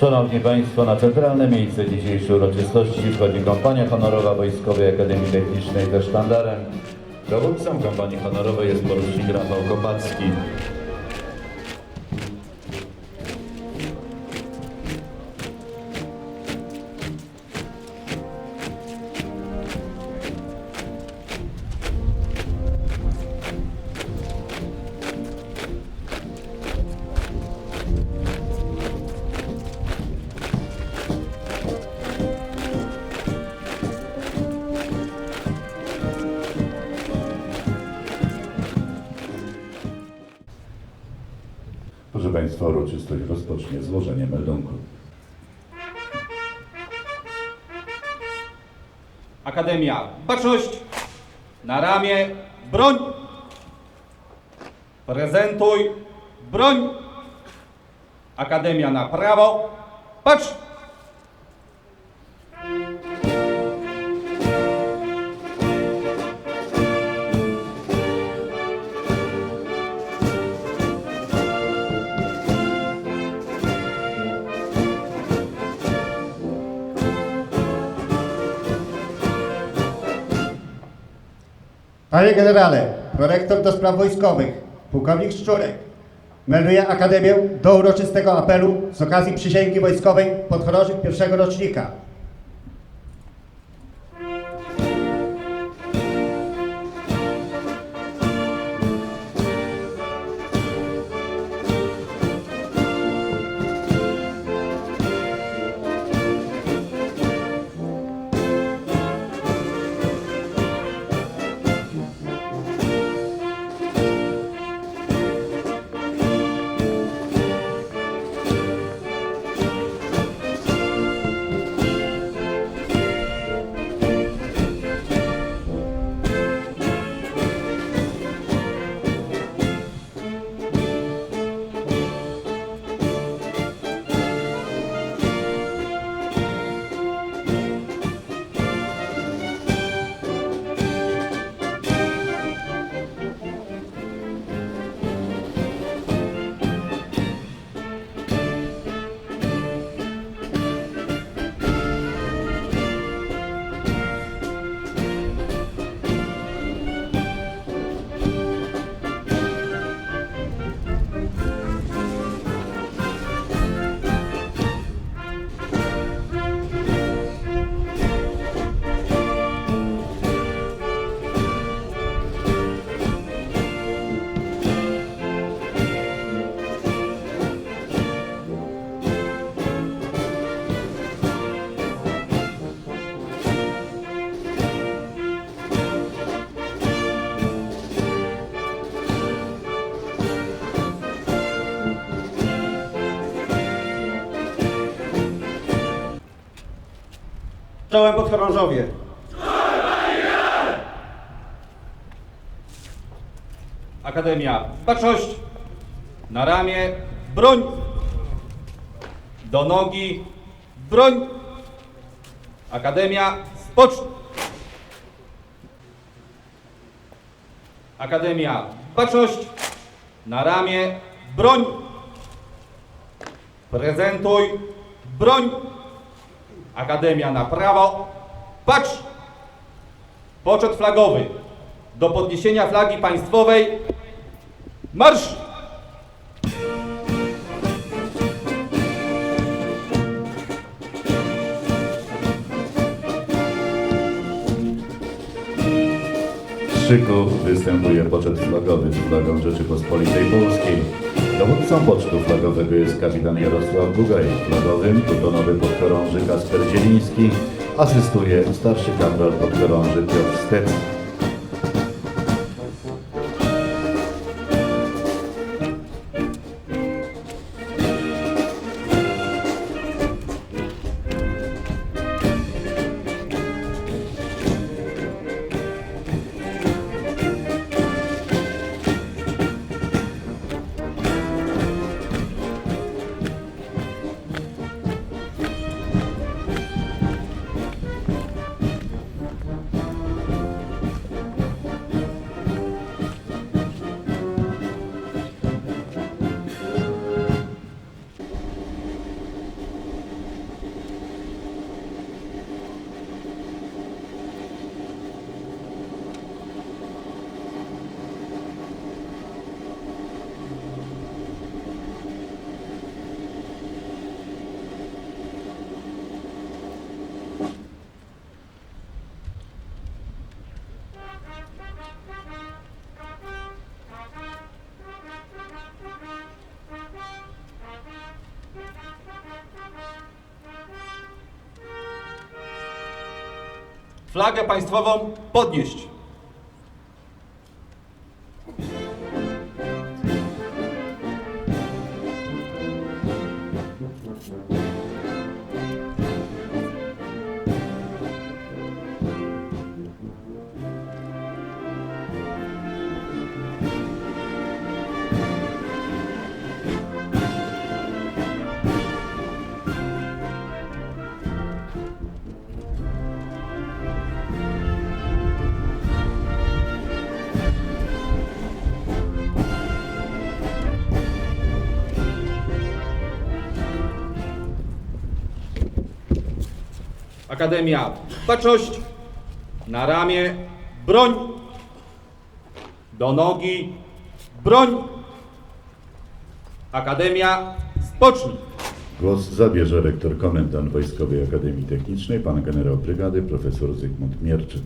Szanowni Państwo, na centralne miejsce dzisiejszej uroczystości wchodzi kompania honorowa Wojskowej Akademii Technicznej ze sztandarem. Dowódcą kompanii honorowej jest porucznik Rafał Kopacki. Państwa, uroczystość rozpocznie złożenie meldunku. Akademia Baczność, na ramię broń. Prezentuj broń. Akademia na prawo. Patrz. Panie generale, prorektor do spraw wojskowych, pułkownik Szczurek, melduje Akademię do uroczystego apelu z okazji przysięgi wojskowej podchorążych pierwszego rocznika. Czołem podchorążowie. Akademia Baczność, na ramię broń. Do nogi broń. Akademia spocznij. Akademia Baczność, na ramię broń. Prezentuj broń. Akademia na prawo. Patrz! Poczet flagowy. Do podniesienia flagi państwowej. Marsz! Szyku występuje poczet flagowy z flagą Rzeczypospolitej Polskiej. Dowódcą pocztu flagowego jest kapitan Jarosław Bugaj. Flagowym plutonowy podchorąży Kasper Zieliński. Asystuje starszy kapral podchorąży Piotr Stec. Flagę państwową podnieść. Akademia, baczność, na ramię, broń, do nogi, broń. Akademia, spocznij. Głos zabierze rektor komendant Wojskowej Akademii Technicznej, pan generał brygady, profesor Zygmunt Mierczyk.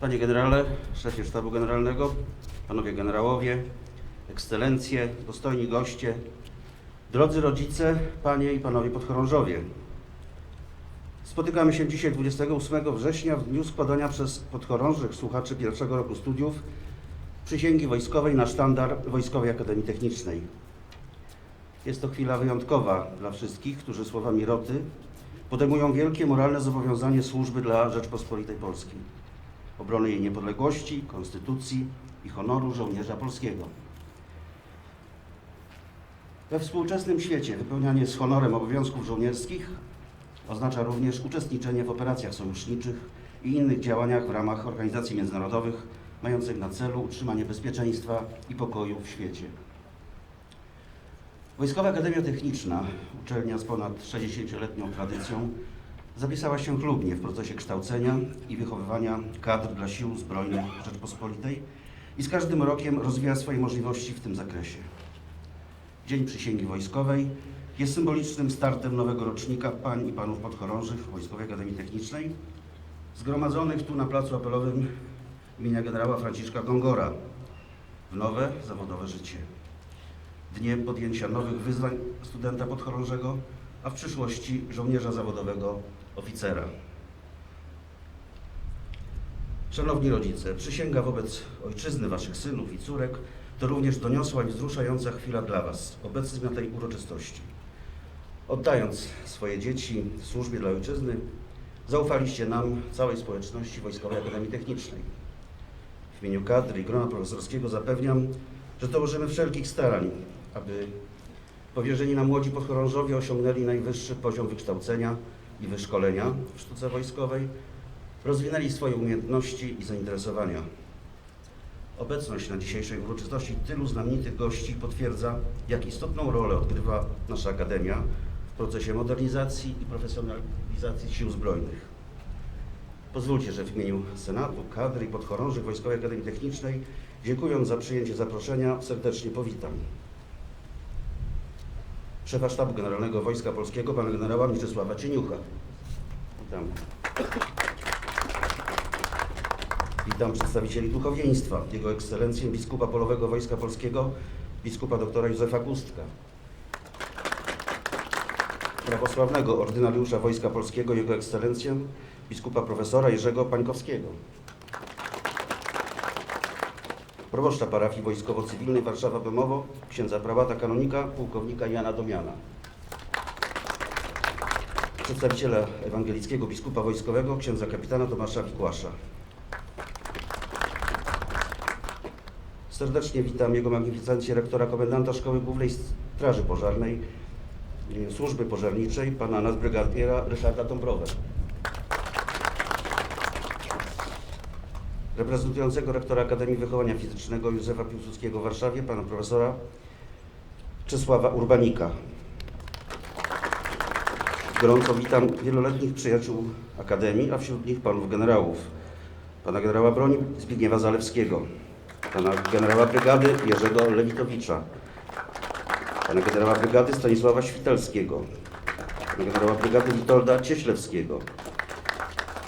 Panie generale, szefie sztabu generalnego, panowie generałowie, ekscelencje, dostojni goście, drodzy rodzice, panie i panowie podchorążowie. Spotykamy się dzisiaj 28 września w dniu składania przez podchorążych słuchaczy pierwszego roku studiów przysięgi wojskowej na sztandar Wojskowej Akademii Technicznej. Jest to chwila wyjątkowa dla wszystkich, którzy słowami roty podejmują wielkie moralne zobowiązanie służby dla Rzeczpospolitej Polskiej obrony jej niepodległości, konstytucji i honoru żołnierza polskiego. We współczesnym świecie wypełnianie z honorem obowiązków żołnierskich oznacza również uczestniczenie w operacjach sojuszniczych i innych działaniach w ramach organizacji międzynarodowych mających na celu utrzymanie bezpieczeństwa i pokoju w świecie. Wojskowa Akademia Techniczna, uczelnia z ponad 60-letnią tradycją, zapisała się chlubnie w procesie kształcenia i wychowywania kadr dla sił zbrojnych Rzeczpospolitej i z każdym rokiem rozwija swoje możliwości w tym zakresie. Dzień Przysięgi Wojskowej jest symbolicznym startem nowego rocznika pań i panów podchorążych Wojskowej Akademii Technicznej, zgromadzonych tu na placu apelowym imienia generała Franciszka Gongora w nowe zawodowe życie. Dniem podjęcia nowych wyzwań studenta podchorążego, a w przyszłości żołnierza zawodowego, oficera. Szanowni rodzice, przysięga wobec ojczyzny waszych synów i córek to również doniosła i wzruszająca chwila dla was, obecnych na tej uroczystości. Oddając swoje dzieci w służbie dla ojczyzny, zaufaliście nam, całej społeczności Wojskowej Akademii Technicznej. W imieniu kadry i grona profesorskiego zapewniam, że dołożymy wszelkich starań, aby powierzeni nam młodzi podchorążowie osiągnęli najwyższy poziom wykształcenia i wyszkolenia w sztuce wojskowej, rozwinęli swoje umiejętności i zainteresowania. Obecność na dzisiejszej uroczystości tylu znamienitych gości potwierdza, jak istotną rolę odgrywa nasza Akademia w procesie modernizacji i profesjonalizacji sił zbrojnych. Pozwólcie, że w imieniu Senatu, kadry i podchorążych Wojskowej Akademii Technicznej, dziękując za przyjęcie zaproszenia, serdecznie powitam szefa Sztabu Generalnego Wojska Polskiego, pana generała Mieczysława Cieniucha. Witam. Witam przedstawicieli duchowieństwa, Jego Ekscelencję biskupa polowego Wojska Polskiego, biskupa doktora Józefa Gustka. Prawosławnego ordynariusza Wojska Polskiego, Jego Ekscelencję biskupa profesora Jerzego Pańkowskiego. Proboszcza parafii wojskowo-cywilnej Warszawa Bemowo, księdza prałata kanonika, pułkownika Jana Domiana. Przedstawiciela ewangelickiego biskupa wojskowego, księdza kapitana Tomasza Wikłasza. Serdecznie witam Jego Magnificencję rektora komendanta Szkoły Głównej Straży Pożarnej, y, Służby Pożarniczej, pana nadbrygadiera Ryszarda Dąbrowę. Reprezentującego rektora Akademii Wychowania Fizycznego Józefa Piłsudskiego w Warszawie, pana profesora Czesława Urbanika. Gorąco witam wieloletnich przyjaciół Akademii, a wśród nich panów generałów. Pana generała broni Zbigniewa Zalewskiego, pana generała brygady Jerzego Lewitowicza, pana generała brygady Stanisława Świtelskiego, pana generała brygady Witolda Cieślewskiego,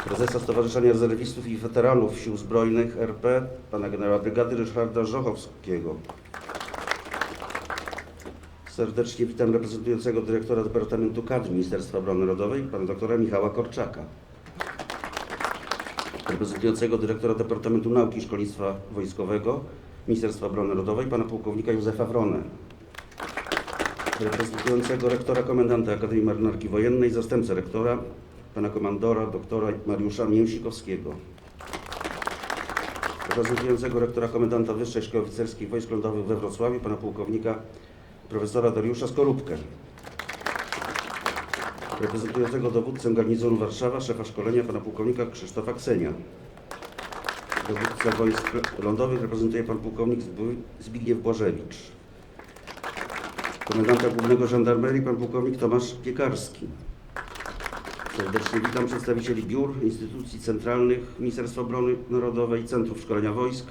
prezesa Stowarzyszenia Rezerwistów i Weteranów Sił Zbrojnych RP, pana generała brygady Ryszarda Żochowskiego. Serdecznie witam reprezentującego dyrektora Departamentu Kadr Ministerstwa Obrony Narodowej, pana doktora Michała Korczaka. Reprezentującego dyrektora Departamentu Nauki i Szkolnictwa Wojskowego Ministerstwa Obrony Narodowej, pana pułkownika Józefa Wronę. Reprezentującego rektora komendanta Akademii Marynarki Wojennej, zastępcę rektora, pana komandora doktora Mariusza Mięsikowskiego. Reprezentującego rektora komendanta Wyższej Szkoły Oficerskiej Wojsk Lądowych we Wrocławiu, pana pułkownika profesora Dariusza Skorupkę. Reprezentującego dowódcę garnizonu Warszawa, szefa szkolenia, pana pułkownika Krzysztofa Ksenia. Dowódca wojsk lądowych reprezentuje pan pułkownik Zbigniew Błażewicz. Komendanta Głównego Żandarmerii, pan pułkownik Tomasz Piekarski. Serdecznie witam przedstawicieli biur, instytucji centralnych Ministerstwa Obrony Narodowej, Centrów Szkolenia Wojsk.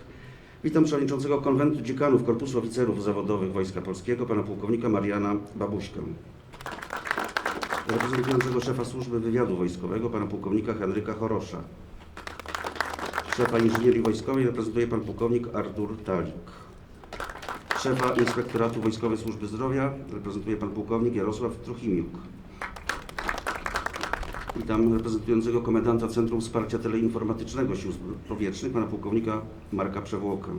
Witam przewodniczącego Konwentu Dziekanów Korpusu Oficerów Zawodowych Wojska Polskiego, pana pułkownika Mariana Babuśkę. Reprezentującego szefa Służby Wywiadu Wojskowego, pana pułkownika Henryka Chorosza. Szefa Inżynierii Wojskowej reprezentuje pan pułkownik Artur Talik. Szefa Inspektoratu Wojskowej Służby Zdrowia reprezentuje pan pułkownik Jarosław Truchimiuk. Witam reprezentującego komendanta Centrum Wsparcia Teleinformatycznego Sił Powietrznych, pana pułkownika Marka Przewłoka.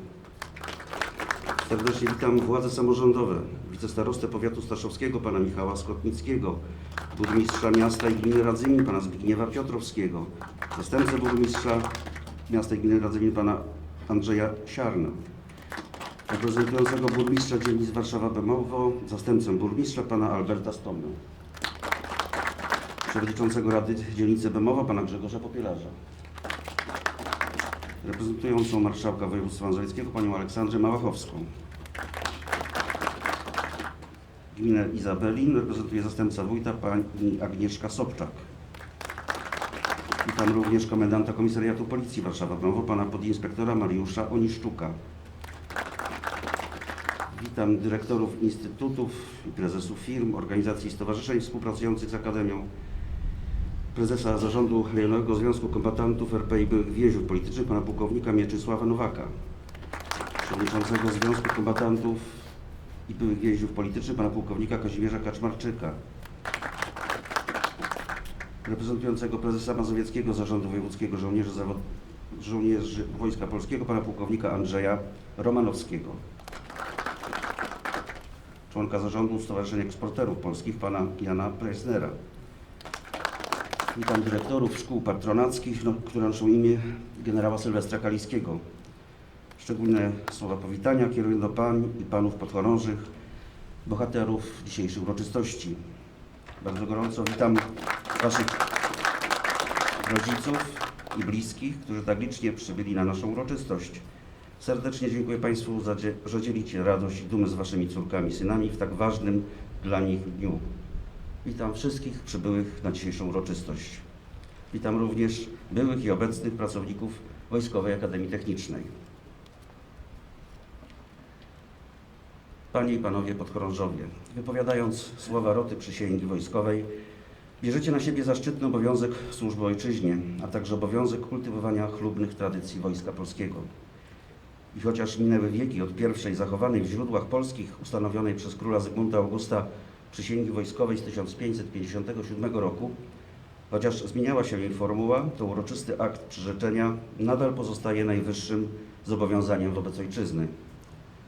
Serdecznie witam władze samorządowe, wicestarostę powiatu staszowskiego, pana Michała Skotnickiego, burmistrza miasta i gminy Radzymin, pana Zbigniewa Piotrowskiego, zastępcę burmistrza miasta i gminy Radzymin, pana Andrzeja Siarna, reprezentującego burmistrza dzielnic Warszawa Bemowo, zastępcę burmistrza, pana Alberta Stomę przewodniczącego Rady Dzielnicy Bemowa, pana Grzegorza Popielarza. Reprezentującą marszałka województwa mazowieckiego, panią Aleksandrę Małachowską. Gminę Izabelin reprezentuje zastępca wójta, pani Agnieszka Sobczak. Witam również komendanta Komisariatu Policji Warszawa-Bemowo, pana podinspektora Mariusza Oniszczuka. Witam dyrektorów instytutów i prezesów firm, organizacji i stowarzyszeń współpracujących z Akademią, prezesa Zarządu Rejonowego Związku Kombatantów RP więźniów politycznych, pana pułkownika Mieczysława Nowaka, przewodniczącego Związku Kombatantów i byłych więźniów politycznych, pana pułkownika Kazimierza Kaczmarczyka, reprezentującego prezesa Mazowieckiego Zarządu Wojewódzkiego Żołnierzy. Żołnierzy Wojska Polskiego, pana pułkownika Andrzeja Romanowskiego członka zarządu Stowarzyszenia Eksporterów Polskich, pana Jana Preisnera. Witam dyrektorów szkół patronackich, no, które noszą imię generała Sylwestra Kaliskiego. Szczególne słowa powitania kieruję do pań i panów podchorążych, bohaterów dzisiejszej uroczystości. Bardzo gorąco witam waszych rodziców i bliskich, którzy tak licznie przybyli na naszą uroczystość. Serdecznie dziękuję Państwu, za, że dzielicie radość i dumę z Waszymi córkami i synami w tak ważnym dla nich dniu. Witam wszystkich przybyłych na dzisiejszą uroczystość. Witam również byłych i obecnych pracowników Wojskowej Akademii Technicznej. Panie i Panowie podchorążowie, wypowiadając słowa roty przysięgi wojskowej, bierzecie na siebie zaszczytny obowiązek służby ojczyźnie, a także obowiązek kultywowania chlubnych tradycji Wojska Polskiego. I chociaż minęły wieki od pierwszej zachowanej w źródłach polskich, ustanowionej przez króla Zygmunta Augusta przysięgi wojskowej z 1557 roku, chociaż zmieniała się jej formuła, to uroczysty akt przyrzeczenia nadal pozostaje najwyższym zobowiązaniem wobec ojczyzny.